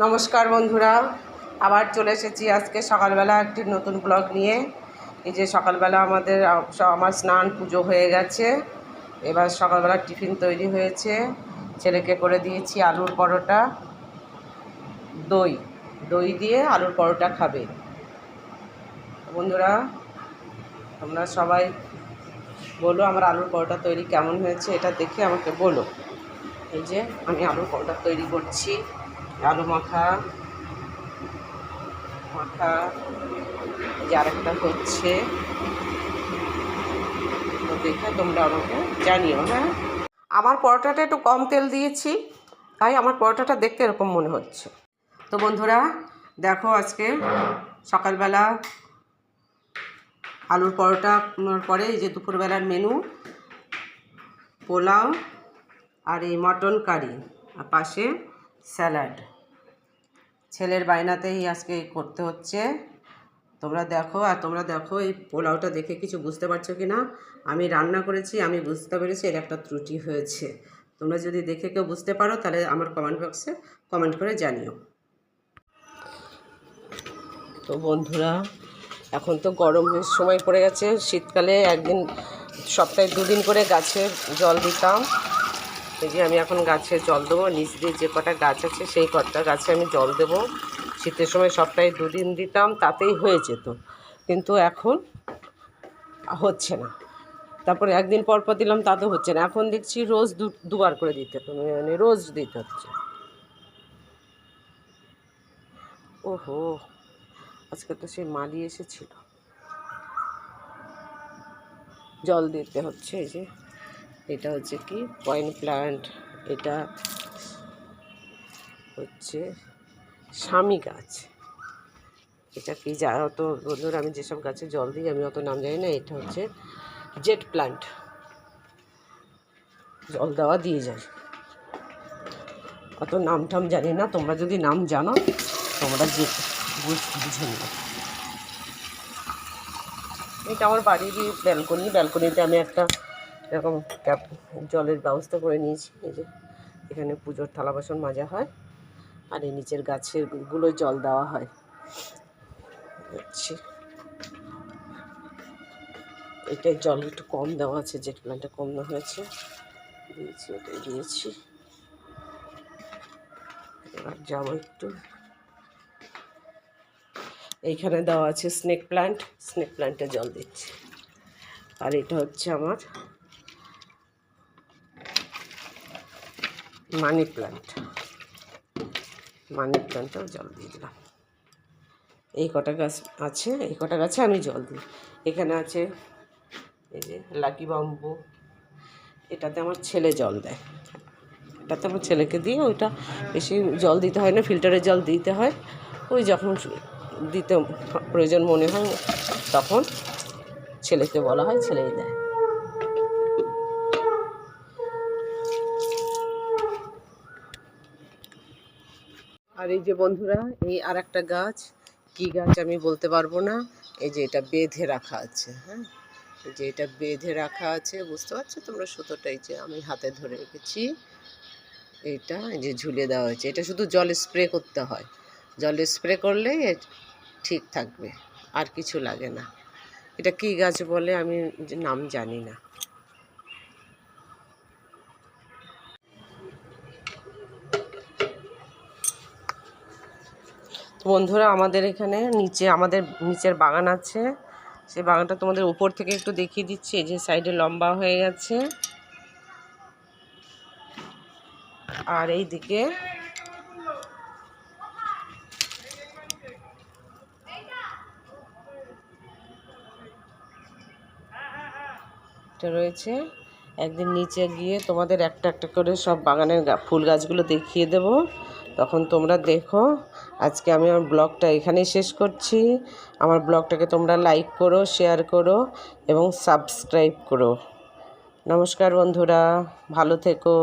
নমস্কার বন্ধুরা, আবার চলে এসেছি আজকে সকালবেলা একটি নতুন ব্লগ নিয়ে। এই যে সকালবেলা আমাদের, আমার স্নান পুজো হয়ে গেছে। এবার সকালবেলা টিফিন তৈরি হয়েছে। ছেলেকে করে দিয়েছি আলুর পরোটা, দই। দই দিয়ে আলুর পরোটা খাবে। বন্ধুরা, তোমরা সবাই বলো আমার আলুর পরোটা তৈরি কেমন হয়েছে, এটা দেখে আমাকে বলো। এই যে আমি আলুর পরোটা তৈরি করছি। আলু মাখা মাখা এই যে আরেকটা হচ্ছে, তো দেখে তোমরা আমাকে জানিও হ্যাঁ? আমার পরোটাটা একটু কম তেল দিয়েছি, তাই আমার পরোটাটা দেখতে এরকম মনে হচ্ছে। তো বন্ধুরা, দেখো আজকে সকালবেলা আলুর পরোটা পরে এই যে দুপুরবেলার মেনু, পোলাও আর এই মটন কারি। আর পাশে স্যালাড। ছেলের বায়নাতেই আজকে করতে হচ্ছে। তোমরা দেখো, আর তোমরা দেখো, এই পোলাওটা দেখে কিছু বুঝতে পারছ কি না? আমি রান্না করেছি, আমি বুঝতে পেরেছি, এর একটা ত্রুটি হয়েছে। তোমরা যদি দেখে কেউ বুঝতে পারো, তাহলে আমার কমেন্ট বক্সে কমেন্ট করে জানিও। তো বন্ধুরা, এখন তো গরমের সময় পড়ে গেছে। শীতকালে একদিন, সপ্তাহে দুদিন করে গাছে জল দিতাম। এই যে আমি এখন গাছে জল দেবো। নিচ দিয়ে যে কটা গাছ আছে, সেই কটা গাছে আমি জল দেবো। শীতের সময় সপ্তাহে দুদিন দিতাম, তাতেই হয়ে যেত। কিন্তু এখন হচ্ছে না। তারপরে একদিন পর পর দিলাম, তাতেও হচ্ছে না। এখন দেখছি রোজ দুবার করে দিতে মানে রোজ দিতে হচ্ছে। ওহো, আজকে তো সেই মালি এসেছিল। জল দিতে হচ্ছে এই যে। এটা হচ্ছে কি? পয়েন্ট প্ল্যান্ট এটা হচ্ছে স্বামী গাছ। এটা কি যা অত বন্ধুরা, আমি যেসব গাছে জল দিই, আমি অত নাম জানি না, এটা হচ্ছে জেট প্ল্যান্ট জল দেওয়া দিয়ে যায় অত নাম টাম জানি না, তোমরা যদি নাম জানো, তোমরা যে বুঝ- নিও। এটা আমার বাড়িরই ব্যালকনি ব্যালকনিতে আমি একটা এরকম ট্যাপ জলের ব্যবস্থা করে নিয়েছি। এই যে এখানে পুজোর থালা বাসন মাজা হয় আর এই নিচের গাছেরগুলো জল দেওয়া হয়। এটাই জল একটু কম দেওয়া আছে জেট প্ল্যান্টটা কম দেওয়া হয়েছে। দিয়েছি এটাই দিয়েছি। এবার যাব একটু। এইখানে দেওয়া আছে স্নেক প্ল্যান্ট স্নেক প্ল্যান্টে জল দিচ্ছি। আর এটা হচ্ছে আমার মানি প্ল্যান্ট। মানি প্ল্যান্টেও জল দিয়ে দিলাম। এই কটা গাছ আছে, এই কটা গাছে আমি জল দিই। এখানে আছে এই যে লাকি বাম্বু। এটাতে আমার ছেলে জল দেয়। এটাতে আমার ছেলেকে দিয়ে ওইটা বেশি জল দিতে হয় না ফিল্টারের জল দিতে হয়। ওই যখন দিতে প্রয়োজন মনে হয় তখন ছেলেকে বলা হয়, ছেলেই দেয়। আর এই যে বন্ধুরা, এই আর একটা গাছ, কী গাছ আমি বলতে পারব না, এই যে এটা বেঁধে রাখা আছে হ্যাঁ? এই যে এটা বেঁধে রাখা আছে, বুঝতে পারছ তোমরা সুতোটাই যে আমি হাতে ধরে রেখেছি। এই যে ঝুলিয়ে দেওয়া হয়েছে, এটা শুধু জল স্প্রে করতে হয়। জল স্প্রে করলে ঠিক থাকবে, আর কিছু লাগে না। এটা কী গাছ বলে আমি নাম জানি না। বন্ধুরা, আমাদের এখানে নিচে, আমাদের নিচের বাগান আছে। সেই বাগানটা তোমাদের উপর থেকে একটু দেখিয়ে দিচ্ছি যে সাইডে লম্বা হয়ে গেছে। আর এই দিকে রয়েছে। একদিন নিচে গিয়ে তোমাদের একটা একটা করে সব বাগানের ফুল গাছগুলো দেখিয়ে দেব। তখন তোমরা দেখো, আজকে আমি আমার ব্লগটা এখানেই শেষ করছি। আমার ব্লগটাকে তোমরা লাইক করো, শেয়ার করো এবং সাবস্ক্রাইব করো। নমস্কার বন্ধুরা, ভালো থেকো।